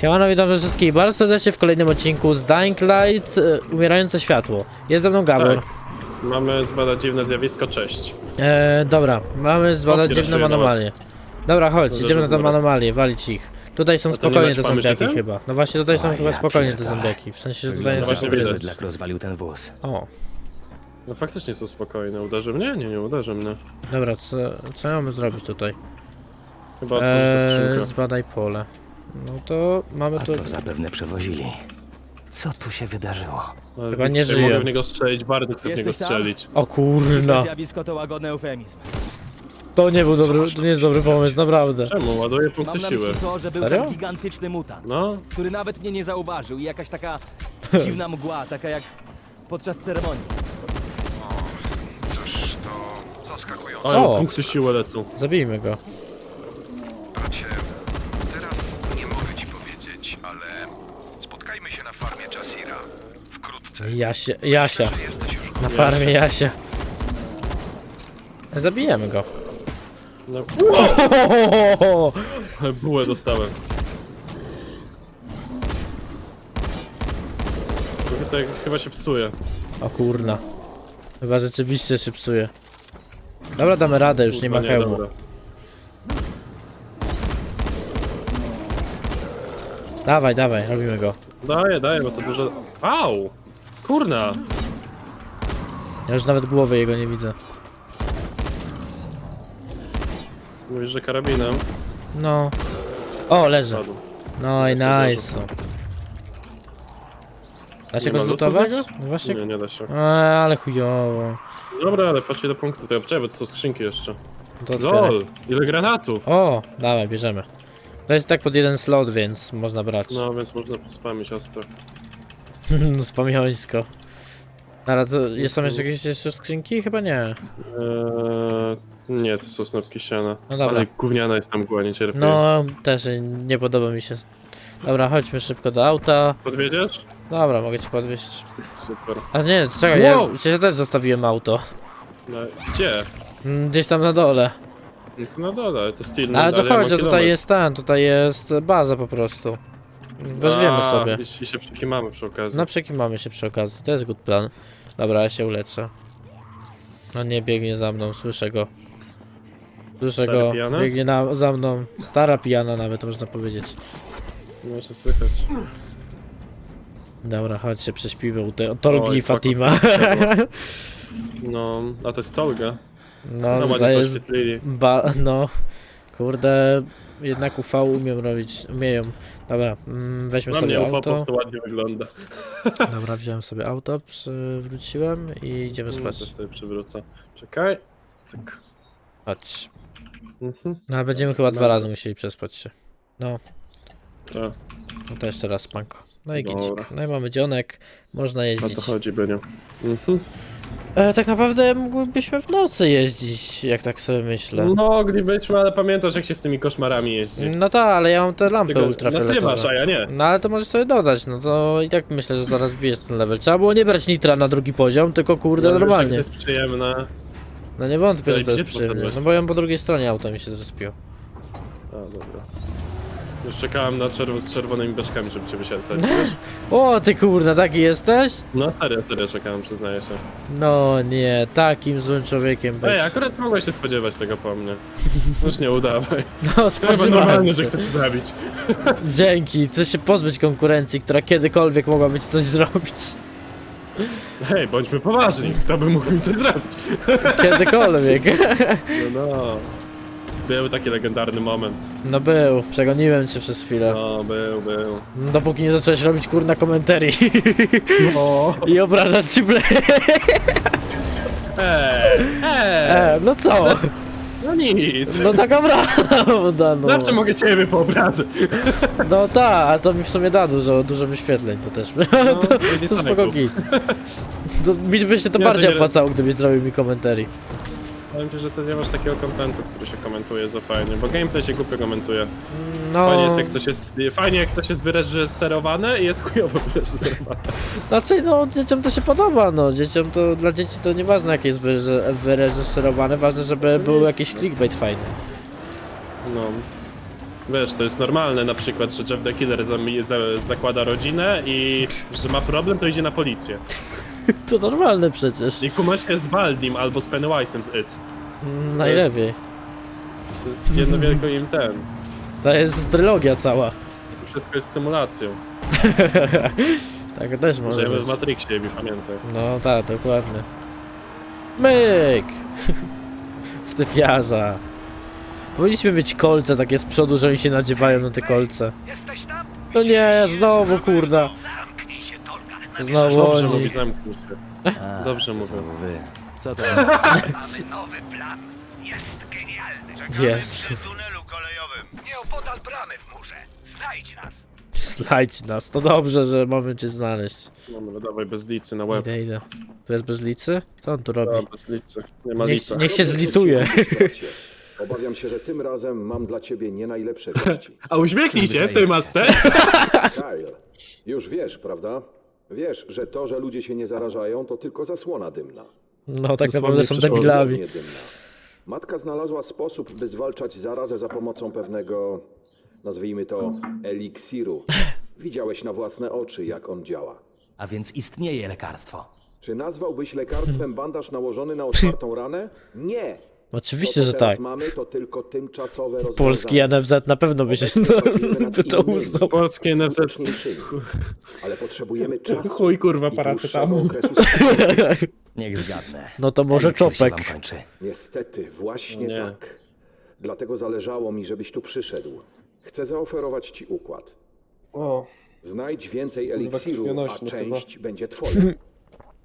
Siemano, witam wszystkich bardzo serdecznie w kolejnym odcinku z Dying Light e, Umierające Światło. Jest ze mną Gabor. Tak. Mamy zbadać dziwne zjawisko, cześć. E, dobra, mamy zbadać Otwierasz dziwną no. anomalię. Dobra, chodź, Dobrze, idziemy na tą dobra. anomalię, walić ich. Tutaj są A to nie spokojnie te się zombiaki tym? chyba. No właśnie, tutaj są A chyba ja spokojnie te pierdolę. zombiaki. W sensie, że tutaj Wygląda, jest właśnie że widać. bydlak rozwalił ten wóz. O, No faktycznie są spokojne. Uderzy mnie? Nie, nie uderzy mnie. dobra, co, co mamy zrobić tutaj? Chyba Eee, skrzynkę. zbadaj pole. No to mamy A tu... to zapewne przewozili. Co tu się wydarzyło? Ale chyba nie żyje. Mogę w niego strzelić, Bartek chce w niego Jesteś tam? strzelić. O kurna, Zjawisko to łagodny eufemizm. to nie był dobry, to nie jest dobry pomysł, naprawdę. Czemu? Ładuję Mam punkty na siły. myśli to, że był Serio? tam gigantyczny mutant, No, który nawet mnie nie zauważył i jakaś taka dziwna mgła, taka jak podczas ceremonii. ale O! punkty siły lecą. Zabijmy go. Bracie, teraz nie mogę ci powiedzieć, ale spotkajmy się na farmie Jasira. Wkrótce. Jasia, Jasia. Już Na farmie Jasia. Zabijemy go. No, bułę dostałem. Chyba się psuje. O kurna. Chyba rzeczywiście się psuje. Dobra, damy radę, już nie ma Kurwa, hełmu. dobra. Dawaj, dawaj, robimy go. Daję, daję, bo to dużo... Au! Kurna! Ja już nawet głowy jego nie widzę. Mówisz, że karabinem No. O, leży. padł. No i sobie nice. Da się Nie go ma zlutować? No Właśnie. Nie, nie da się. Eee, ale chujowo. Dobra, ale patrzcie do punktu. To ja poczekaj, bo to są skrzynki jeszcze. To otwieraj. LOL! Ile granatów! O, dawaj, bierzemy. To jest tak pod jeden slot, więc można brać. No, więc można pospamić ostro. No, Spamiońsko. Ale to jest- są jeszcze jakieś jeszcze skrzynki? Chyba nie. Eee, nie, to są snopki siana. No dobra. Ale gówniana jest tam mgła, nie cierpię. No, też nie podoba mi się. Dobra, chodźmy szybko do auta. Podwiedziesz? Dobra, mogę cię podwieźć. Super. A nie, czekaj, ja, Wow. przecież ja też zostawiłem auto. No, gdzie? Mm, Gdzieś tam na dole. No to na dole, to steel. Ale to chodź, tutaj jest ten, tutaj jest baza po prostu. Weźmiemy A, sobie. I, się przykimamy przy okazji. No przekimamy się przy okazji, to jest good plan. Dobra, ja się uleczę. No nie biegnie za mną, słyszę go. Słyszę Stary go, pijany? biegnie na, za mną. Stara pijana nawet można powiedzieć. Się słychać. Dobra, chodź się prześpimy u tej Oj, fuck, Fatima. No, a to jest Tolga. No, No, ładnie to zdaje, oświetlili. ba, no, kurde, jednak UV umiem robić, umieją. Dobra, mm, weźmy Na sobie mnie UFO po auto. prostu ładnie wygląda. Dobra, wziąłem sobie auto, przywróciłem i idziemy spać. też sobie przywrócę. Czekaj. Cyk. Chodź. Mhm. No, ale będziemy chyba dwa razy musieli przespać się. No, Tak, no to jeszcze raz spanko. No i Dobra. gicik. No i mamy dzionek, można o jeździć. to chodzi, Benio. Mhm. E, tak naprawdę mógłbyśmy w nocy jeździć, jak tak sobie myślę. Moglibyśmy, ale pamiętasz jak się z tymi koszmarami jeździ. No tak, ale ja mam te lampy Tylko, no ultrafioletowe. ty masz, a ja nie. No ale to możesz sobie dodać, no to i tak myślę, że zaraz bijesz ten level. Trzeba było nie brać nitra na drugi poziom, tylko kurde No, jak To normalnie. jest przyjemne. No nie wątpię, że to jest przyjemne. No bo ja po drugiej stronie auta mi się zrespiło. A, dobra. Już czekałem na czerw z czerwonymi beczkami, żeby cię wysiadać? O, ty kurde, taki jesteś? No serio, serio czekałem, przyznaję się. No nie, takim złym człowiekiem być. Ej, akurat mogłeś się spodziewać tego po mnie. Już nie udawaj. No Chyba spodziewałem normalne, się. że cię zabić. Dzięki, chcę się pozbyć konkurencji, która kiedykolwiek mogłaby ci coś zrobić. Hej, bądźmy poważni, kto by mógł mi coś zrobić? Kiedykolwiek. No, no. Był taki legendarny moment. No był, przegoniłem cię przez chwilę. No, był, był. No, Dopóki nie zacząłeś robić kurna komentarii No. i obrażać ci ble... Eee, eee, E, no co? no nic. No taka prawda, no. Zawsze mogę ciebie poobrażać. No tak, ale to mi w sumie da dużo, dużo wyświetleń, to też. No, to, to cały spoko git. To, mi by się to Nie, to bardziej nie- opłacało, gdybyś zrobił mi komentarii. Powiem ci, że ty nie masz takiego kontentu, który się komentuje za fajnie, bo gameplay się głupio komentuje. No, Fajnie jest jak coś jest, fajnie jak coś jest wyreżyserowane i jest chujowo wyreżyserowane. znaczy no dzieciom to się podoba, no dzieciom to, dla dzieci to nieważne jakie jest wyreże- wyreżyserowane, ważne żeby był jakiś clickbait fajny. No. Wiesz, to jest normalne na przykład, że Jeff the Killer zami- za, zakłada rodzinę i że ma problem, to idzie na policję. To normalne przecież. I kuma się z Baldim albo z Pennywise'em z It. Mm, Najlepiej. To jest jedno wielko im ten. To jest trylogia cała. To wszystko jest symulacją. Tak też może Żyjemy być. w Matrixie, Ebi, pamiętaj. No tak, dokładnie. Myk! W typiarza. Powinniśmy mieć kolce takie z przodu, że oni się nadziewają na te kolce. Jesteś tam? No nie, znowu kurna. Zamknij się, Tolga. Znowu Dobrze oni. mówi, zamknij się. Dobrze to wy. Co tam? Mamy nowy plan. Jest genialny. Czekamy Jest. przy tunelu kolejowym. Nieopodal bramy w murze. Znajdź nas. Slajdź nas, to dobrze, że mamy cię znaleźć. Dobra, dawaj bez licy na łeb. Idę, idę. Tu jest bez licy? Co on tu robi? Dobra, bez licy. Nie ma Niech, lica. niech się zlituje. Obawiam się, że tym razem mam dla ciebie nie najlepsze wieści. A uśmiechnij się w tej masce. Kyle, już wiesz, prawda? Wiesz, że to, że ludzie się nie zarażają, to tylko zasłona dymna. No tak Dosłownie naprawdę są przyszło debilami. Dosłownie dymna. Matka znalazła sposób, by zwalczać zarazę za pomocą pewnego, nazwijmy to, eliksiru. Widziałeś na własne oczy, jak on działa. A więc istnieje lekarstwo. Czy nazwałbyś lekarstwem bandaż nałożony na otwartą ranę? Nie! Oczywiście, to, że tak. mamy, to tylko tymczasowe. Polski NFZ na pewno by się by to uznał. Polskie NFZ. Ale potrzebujemy czasu. Chuj, kurwa, paracetamol. Niech zgadnę. No to może czopek. Niestety, właśnie Nie. tak. Dlatego zależało mi, żebyś tu przyszedł. Chcę zaoferować ci układ. O, Znajdź więcej eliksiru, a część będzie twoja.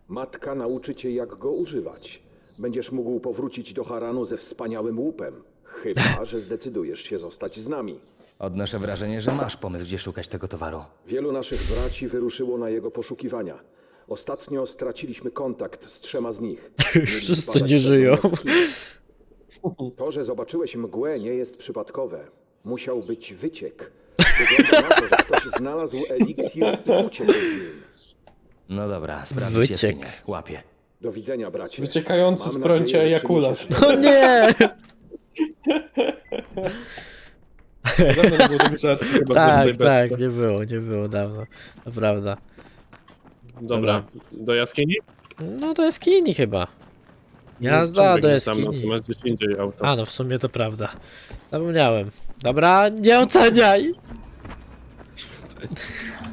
Matka nauczy cię, jak go używać. Będziesz mógł powrócić do Haranu ze wspaniałym łupem. Chyba, że zdecydujesz się zostać z nami. Odnoszę wrażenie, że masz pomysł, gdzie szukać tego towaru. Wielu naszych braci wyruszyło na jego poszukiwania. Ostatnio straciliśmy kontakt z trzema z nich. Mieli Wszyscy zbadać nie pewną żyją. jaskinię. To, że zobaczyłeś mgłę, nie jest przypadkowe. Musiał być wyciek. Wygląda na to, że ktoś znalazł eliksir i uciekł z nim. No dobra, sprawdź Wyciek. jaskinię. Łapię. Do widzenia, bracie. Wyciekający Mam z prącia nadzieję, że ejakulat. przyniesiesz O nie! Dawno nie było tego żartu chyba w Tak, beczce. tak, nie było, nie było dawno. To prawda. Dobra, do jaskini? No to jest kini chyba. Jazda Czemu do jaskini. Masz gdzieś indziej auto. A no w sumie to prawda. Zapomniałem. Dobra, nie oceniaj!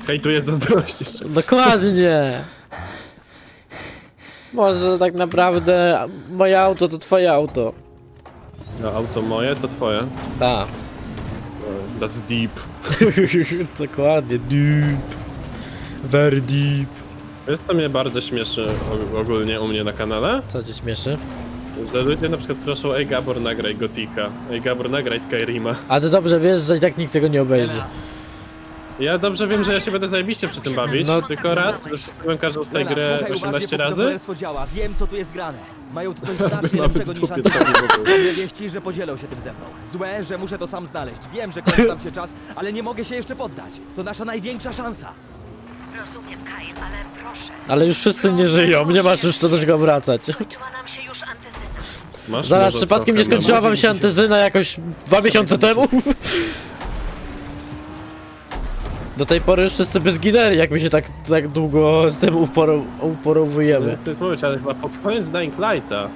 Hej, tu jest zazdrość jeszcze. Dokładnie! Może tak naprawdę moje auto to twoje auto. No, auto moje to twoje. Tak. That's deep. Dokładnie. Deep. Very deep. Wiesz co mnie bardzo śmieszy og- ogólnie u mnie na kanale? Co cię śmieszy? Że ludzie na przykład proszą Ej Gabor nagraj Gotika. Ej Gabor nagraj Skyrima. A ty dobrze wiesz, że i tak nikt tego nie obejrzy. Ja dobrze wiem, że ja się będę zajebiście przy tym bawić, No. tylko raz wyszedłem każdą z tej gry słuchaj uważnie, 18 póki to razy. działa. Wiem, co tu jest grane. Mają tu coś znacznie Mamy lepszego w niż dupie Antyna. cały wokół. Dobre wieści, że podzielą się tym ze mną. Złe, że muszę to sam znaleźć. Wiem, że kończy nam się czas, ale nie mogę się jeszcze poddać. To nasza największa szansa. Rozumiem, Kyle, ale proszę. Ale już wszyscy nie żyją, nie masz już co do czego wracać. Skończyła nam się już antyzyna. Masz Zaraz, może przypadkiem nie trochę skończyła wam się antyzyna jakoś dwa miesiące temu? Do tej pory już wszyscy by zginęli, jak my się tak, tak długo z tym uporo, uporowujemy. Co jest mówić, ale chyba pod koniec Dying Lighta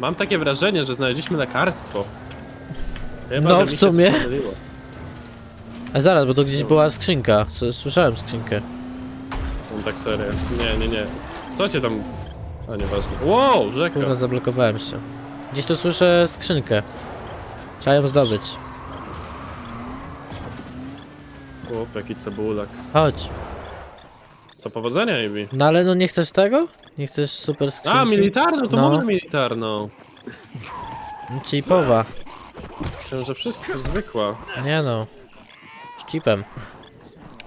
mam takie wrażenie, że znaleźliśmy lekarstwo. Chyba, No, że w mi się sumie. coś pomyliło. A zaraz, bo to gdzieś była skrzynka. S- Słyszałem skrzynkę. No tak serio. Nie, nie, nie. Co cię tam... A nieważne. Wow, rzeka. Kurwa, zablokowałem się. Gdzieś tu słyszę skrzynkę. Trzeba ją zdobyć. Chłop, jaki cebulak. Chodź. To powodzenia, Ivy. No ale no nie chcesz tego? Nie chcesz super skrzynki? A, militarną, to No. może militarną. Chipowa. Myślałem, że wszystko zwykła. Nie no. Z chipem.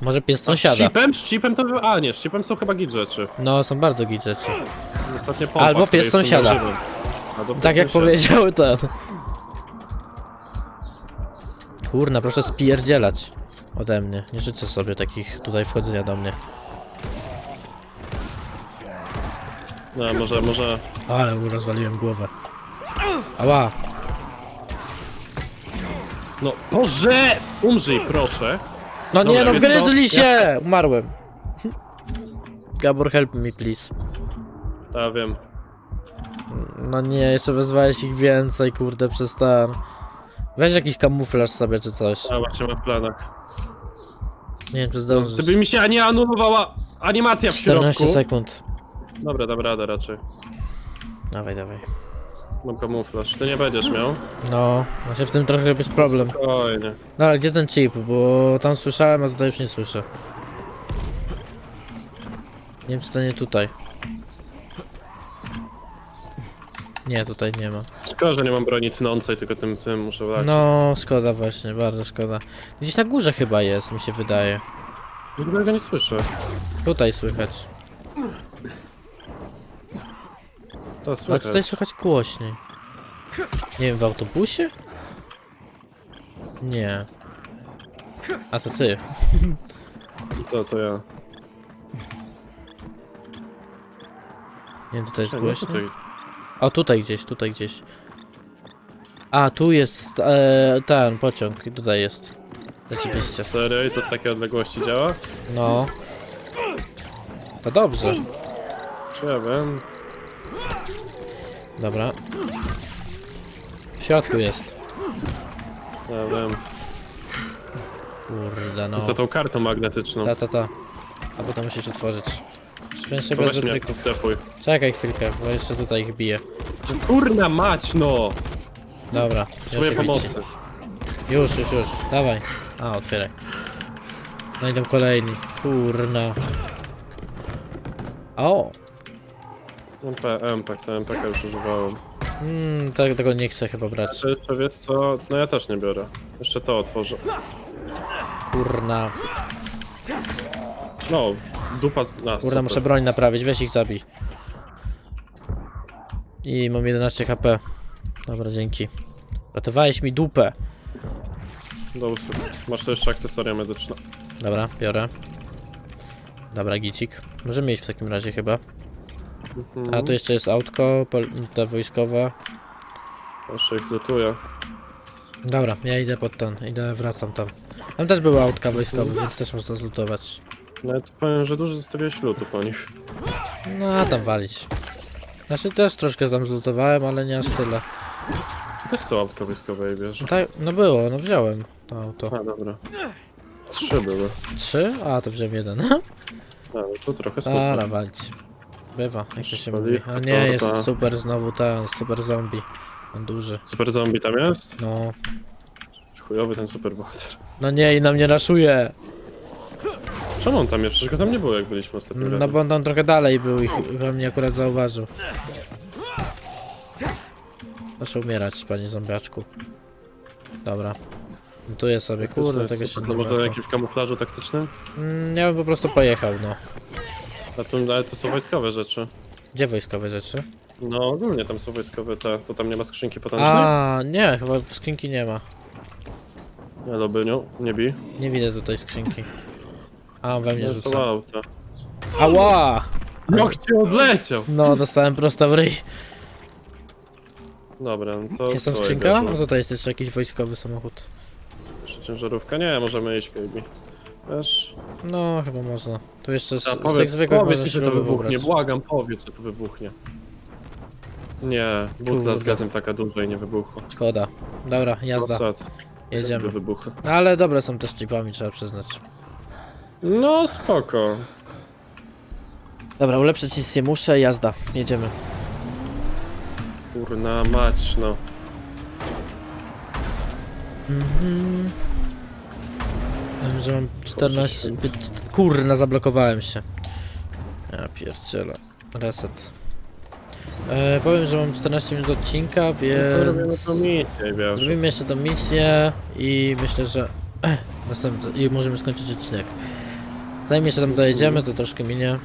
Może pies Z sąsiada. chipem? Z chipem to... A, nie, z chipem są chyba git rzeczy. No, są bardzo git rzeczy. Ostatnio pompa, Albo której pies sąsiada. Albo pies Tak jak sąsiada. powiedział ten. Kurna, proszę spierdzielać ode mnie. Nie życzę sobie takich tutaj wchodzenia do mnie. No, może, może... Ale mu rozwaliłem głowę. Ała! No, Boże! Umrzyj, proszę. No nie, Dobra, no wiesz co? wgryzli się! Umarłem. Gabor, help me, please. Ja wiem. No nie, jeszcze wezwałeś ich więcej, kurde, przez ten. Weź jakiś kamuflaż sobie czy coś. Ja właśnie mam w planach. Nie wiem, czy zdążysz. Gdyby mi się nie anulowała animacja w 14 środku. sekund. Dobra, dam radę raczej. Dawaj, dawaj. Mam kamuflaż. Ty nie będziesz miał? No, właśnie w tym trochę jest problem. Spokojnie. No ale gdzie ten chip? Bo tam słyszałem, a tutaj już nie słyszę. Nie wiem, czy to nie tutaj. Nie, tutaj nie ma. Szkoda, że nie mam broni tnącej, tylko tym, tym muszę lać. No, szkoda właśnie, bardzo szkoda. Gdzieś na górze chyba jest, mi się wydaje. Nigdy go nie słyszę. Tutaj słychać. To A słychać. tutaj słychać głośniej. Nie wiem, w autobusie? Nie. A to ty. To, to ja. Nie wiem, tutaj jest No, tutaj. O, tutaj gdzieś, tutaj gdzieś. A, tu jest e, ten pociąg i tutaj jest. Rzeczywiście. Serio? I to z takiej odległości działa? No. To dobrze. Czy ja wiem? Dobra. W środku jest. Ja wiem. Kurde, no. To tą kartą magnetyczną. Ta, ta, ta. A potem musisz otworzyć. Szczęście bez weź mnie, wytryków. defuj. Czekaj chwilkę, bo jeszcze tutaj ich bije. Kurna mać, no! Dobra, Potrzebuję już, pomocy. już, już, już. Dawaj. A, otwieraj. No idą kolejni. Kurna. O! MP, MP, to MPK już używałem. Mm, tak, tego nie chcę chyba brać. Czy jeszcze wiesz co? No ja też nie biorę. Jeszcze to otworzę. Kurna. No, dupa... z- A, Kurna, super. muszę broń naprawić, weź ich zabij. I mam 11 HP. Dobra, dzięki. Ratowałeś mi dupę. Do usług. Masz tu jeszcze akcesoria medyczne. Dobra, biorę. Dobra, gicik. Możemy iść w takim razie chyba. Mhm. A tu jeszcze jest autko, pol- te wojskowe. Jeszcze ich lutuję. Dobra, ja idę pod ten, idę, wracam tam. Tam też były autka wojskowe, więc też można zlutować. No ja tu powiem, że dużo zostawiłeś lutu po nich. No, a tam walić. Znaczy też troszkę tam zlutowałem, ale nie aż tyle. Tu też są autka wojskowe i wiesz. No, tak, no było, no wziąłem to auto. A, dobra. Trzy były. Trzy? A, to wziąłem jeden. No to trochę Dobra, smutno. walić. Bywa, jak to się mówi. A nie, jest super znowu ten, super zombie. On duży. Super zombie tam jest? No. Chujowy ten super bohater. No nie, i na mnie raszuje. Czemu on tam jest? Przecież go tam nie było jak byliśmy ostatnim No razem. bo on tam trochę dalej był i ch- chyba mnie akurat zauważył. Proszę umierać, panie zombiaczku. Dobra. Montuję sobie, To kurde, jest tego się super. nie No może warto. jakimś kamuflażu taktycznym? Mm, Ja bym po prostu pojechał, no. A tu, ale tu są wojskowe rzeczy. Gdzie wojskowe rzeczy? No ogólnie tam są wojskowe te, to tam nie ma skrzynki potężnej? A, nie, chyba skrzynki nie ma. Nie, Lobyniu, nie bij. Nie widzę tutaj skrzynki. A, we mnie Nie rzuca. są auta. Ała! Jak cię odleciał! No, dostałem prosto w ryj. Dobra, no to Jest tam co, skrzynka? No wezmę? tutaj jest jeszcze jakiś wojskowy samochód. Jeszcze ciężarówka? Nie, możemy iść, baby. Wiesz, No, chyba można. Tu jeszcze z, a z tych powiedz, zwykłych powiedz można że to śruby wybuchnie, pobrać. błagam, powiedz, że to wybuchnie. Nie, butla z Kurde. gazem taka duża i nie wybuchła. Szkoda. Dobra, jazda. Sad, Jedziemy. wybuchy. Ale dobre są też chipami, trzeba przyznać. No spoko. Dobra, ulepszyć nic nie muszę, jazda. Jedziemy. Kurna mać, no. Mhm. Wiem, że mam 14... Kurna, zablokowałem się. Ja pierdzielę. Reset. E, powiem, że mam 14 minut odcinka, To robimy więc... to misję, wiesz. Zrobimy jeszcze tą misję i myślę, że... Następny... i możemy skończyć odcinek. Zanim jeszcze tam dojedziemy, to troszkę minie.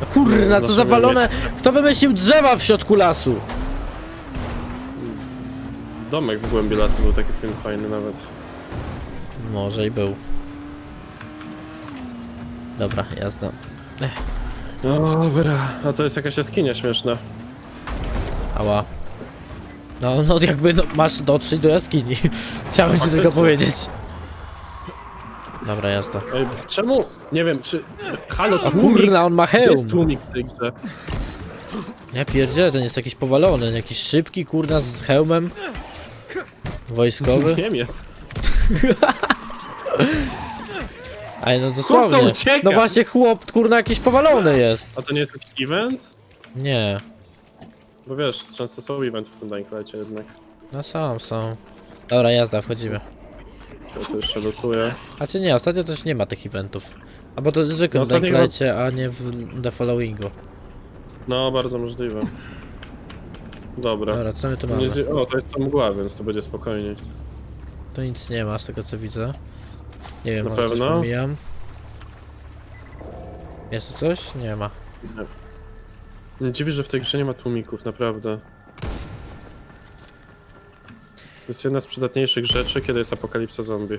No Kurna, co zawalone! Kto wymyślił drzewa w środku lasu? Domek w głębi lasu był taki film fajny nawet. Może i był. Dobra, jazda. Dobra, a to jest jakaś jaskinia śmieszna. Ała. No, no jakby no, masz dotrzeć do jaskini. Chciałem ci tylko powiedzieć. Dobra, jazda. Ej, czemu? Nie wiem, czy... Halo, A tłumik? kurna, on ma Gdzie jest hełm. tłumik w tej grze? Ja pierdzielę, ten jest jakiś powalony, jakiś szybki, kurna, z hełmem. Wojskowy. Niemiec. Ej, no dosłownie. ucieka. No właśnie, chłop, kurna, jakiś powalony jest. A to nie jest jakiś event? Nie. Bo wiesz, często są eventy w tym Dying jednak. No są, są. Dobra, jazda, wchodzimy. Ja to jeszcze lutuję. A czy nie, ostatnio też nie ma tych eventów. A bo to jest zwykłym No, ostatnio- a nie w The Followingu. No, bardzo możliwe. Dobra. Dobra, co my tu Nie, mamy? dzie- o, to jest ta mgła, więc to będzie spokojniej. Tu nic nie ma z tego co widzę. Nie wiem, Na może coś pewno? pomijam. Jest tu coś? Nie ma. Nie dziwi, że w tej grze nie ma tłumików, naprawdę. To jest jedna z przydatniejszych rzeczy, kiedy jest apokalipsa zombie.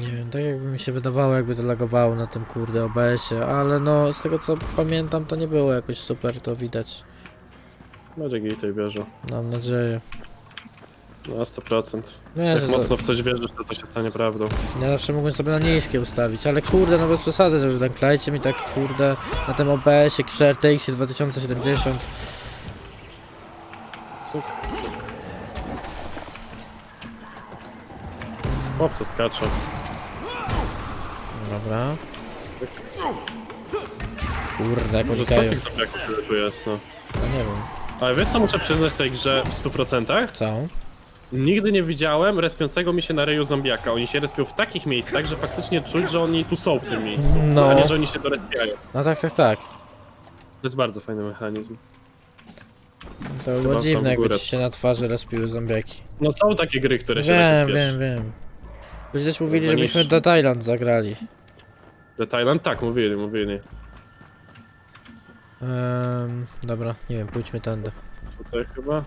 Nie wiem, tak jakby mi się wydawało, jakby to lagowało na tym kurde OBS-ie, ale no z tego co pamiętam to nie było jakoś super, to widać. Będzie i tej bierze. Mam nadzieję. No, 100%. No ja, Jak że mocno w coś wierzysz, to to się stanie prawdą. ja zawsze mogłem sobie na niskie ustawić, ale kurde, no bez przesady, że mi tak kurde na tym OBS-ie przy RTX 2070. Cuk. Chłopcy skaczą. Dobra. Kurde, jak Może unikają. takich zombiaków tyle tu jest, no. No nie wiem. Ale wiesz co muszę przyznać w tej grze w 100%? Co? Nigdy nie widziałem respiącego mi się na reju zombiaka. Oni się respią w takich miejscach, że faktycznie czuć, że oni tu są w tym miejscu. No. A nie, że oni się dorespiają. No tak, tak, tak. To jest bardzo fajny mechanizm. To było Chyba dziwne, jakby górę. ci się na twarzy respiły zombiaki. No są takie gry, które się Wiem, lepiej wiem, wiem. Ludzie też mówili, żebyśmy do Thailand zagrali. The Thailand? Tak, mówili, mówili. Um, dobra, nie wiem, pójdźmy tędy. Tutaj chyba.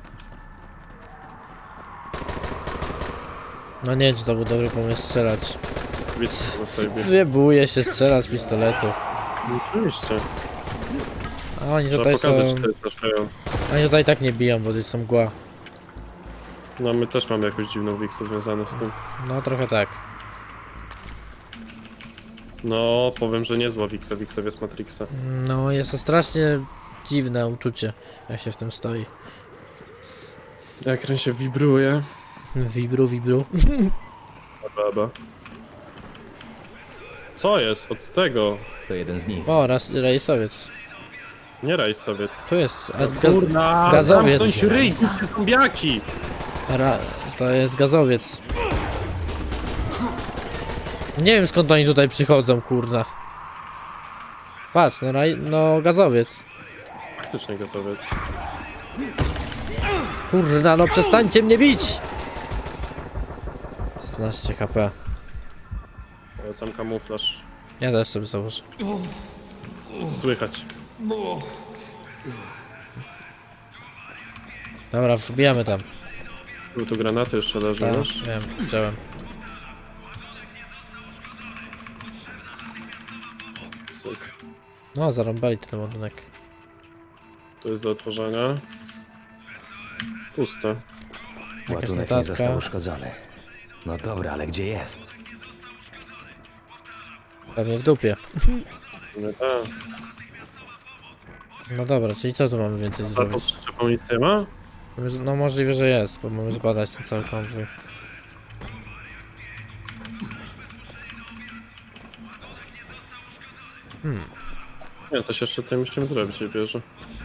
No nie, czy to był dobry pomysł strzelać. Widzę sobie. Wybuję się strzela z pistoletu. No, Oczywiście. A oni Trzeba tutaj są... pokazać, czy to jest. Oni tutaj tak nie biją, bo to są mgła. No my też mamy jakąś dziwną wiksę związaną z tym. No trochę tak. No, powiem, że niezła wiksa, wiksa jest Matrixa. No jest to strasznie dziwne uczucie, jak się w tym stoi. Jak się wibruje. Wibru, wibru. Baba. Co jest? Od tego. To jeden z nich. O, raz, rejsowiec. Nie rajsowiec. Tu jest. A, gaz, Kurna! gazowiec. Zamknąć ryj, zombiaki! ra, to jest gazowiec. Nie wiem skąd oni tutaj przychodzą, kurna. Patrz, no, raj, no gazowiec. Faktycznie gazowiec. Kurna, no przestańcie mnie bić! 16 HP. Sam kamuflaż. Ja też sobie założę. Słychać. Dobra, wbijamy tam. Były tu granaty jeszcze leżą, Tak, wiesz? wiem, widziałem. Cyk. No, zarąbali ten ładunek. To jest do otworzenia. Puste. Ładunek nie notatka. został uszkodzony. No dobra, ale gdzie jest? Pewnie w dupie. Nie, tak. No dobra, czyli co tu mamy więcej Za tą zrobić? przyczepą nic nie ma? No możliwe, że jest, bo mamy zbadać ten cały konwój. Nie, to się jeszcze tutaj musimy zrobić, nie bierze.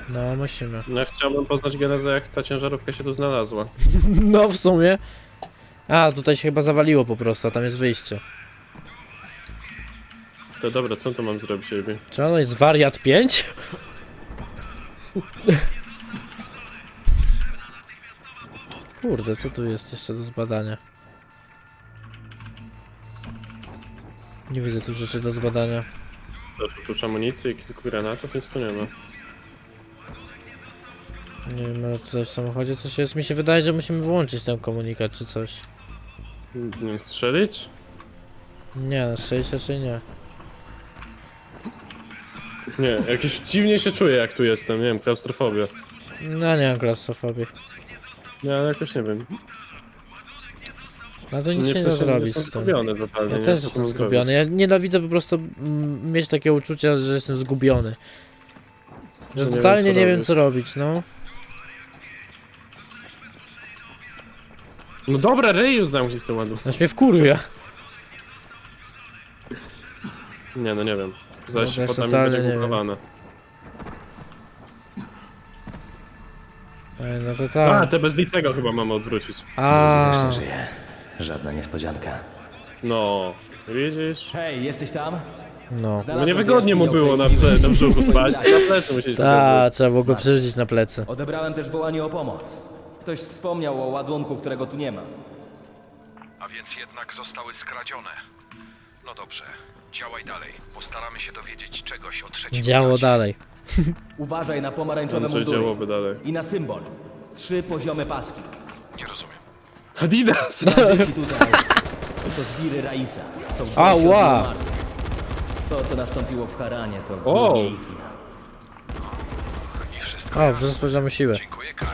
No, musimy. No ja chciałbym poznać genezę, jak ta ciężarówka się tu znalazła. No, w sumie. A, tutaj się chyba zawaliło po prostu, a tam jest wyjście. To dobra, co tu mam zrobić, Ebi? Czy ono jest wariat 5? Kurde, co tu jest jeszcze do zbadania? Nie widzę tu rzeczy do zbadania. Też oprócz amunicji i kilku granatów, nic tu nie ma. Nie wiem, ale tutaj w samochodzie coś jest. Mi się wydaje, że musimy włączyć ten komunikat czy coś. Nie strzelić? Nie, na szczęście czy nie. Nie, jakieś dziwnie się czuję, jak tu jestem, nie wiem, klaustrofobia. No nie mam klaustrofobii. Ja jakoś nie wiem. No to nic Nie nie, da zrobić jestem z tym. zgubiony totalnie. Ja nie też wiem, co jestem mam zgubiony. Ja nienawidzę po prostu mm, mieć takie uczucie, że jestem zgubiony. Że nie wiem, totalnie co nie wiem robić. co robić, no. zrobić. No dobra, ryju zamknij z tym ładunkiem. Aż mnie wkurwia. Nie no, nie wiem. Zaś też pod nami totalnie będzie nie wiem. Ej, no to A, tak. te bezlicego chyba mamy odwrócić. A, Jeszcze żyje. Żadna niespodzianka. No, widzisz? Hej, jesteś tam? no. No niewygodnie mu było na, ple, na brzuchu spać, na plecy musieliśmy Ta, trzeba było go przerzucić na plecy. Odebrałem też wołanie o pomoc. Ktoś wspomniał o ładunku, którego tu nie ma. A więc jednak zostały skradzione. No dobrze, działaj dalej. Postaramy się dowiedzieć czegoś o trzecim Działo dalej. Uważaj na pomarańczowe mundury. działoby dalej. I na symbol. Trzy poziome paski. Nie rozumiem. Adidas! Tutaj to zwiry Raisa. Są Ała! To, co nastąpiło w Haranie, to O! głównie ich wina. I wszystko. O, wzrost siłę. Dziękuję, Kai.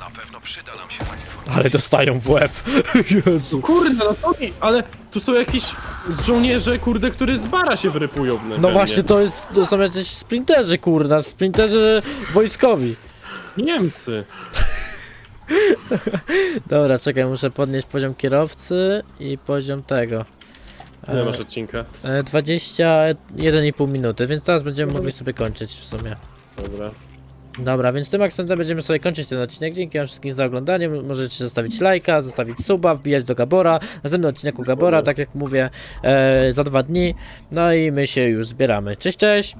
Na pewno przyda nam się ta informacja. Ale dostają w łeb. Jezu. Kurde, no to mi, ale tu są jakieś żołnierze, kurde, które z bara się wyrypują. we No mnie. właśnie, to jest, to są jacyś sprinterzy, kurna, sprinterzy wojskowi. Niemcy. Dobra, czekaj, muszę podnieść poziom kierowcy i poziom tego. Nie E, masz odcinka. e, 21,5 minuty, więc teraz będziemy mogli sobie kończyć w sumie. Dobra. Dobra, więc tym akcentem będziemy sobie kończyć ten odcinek. Dzięki wam wszystkim za oglądanie. Możecie zostawić lajka, zostawić suba, wbijać do Gabora. Następny odcinek u Gabora, tak jak mówię, e, za dwa dni. No i my się już zbieramy. Cześć, cześć!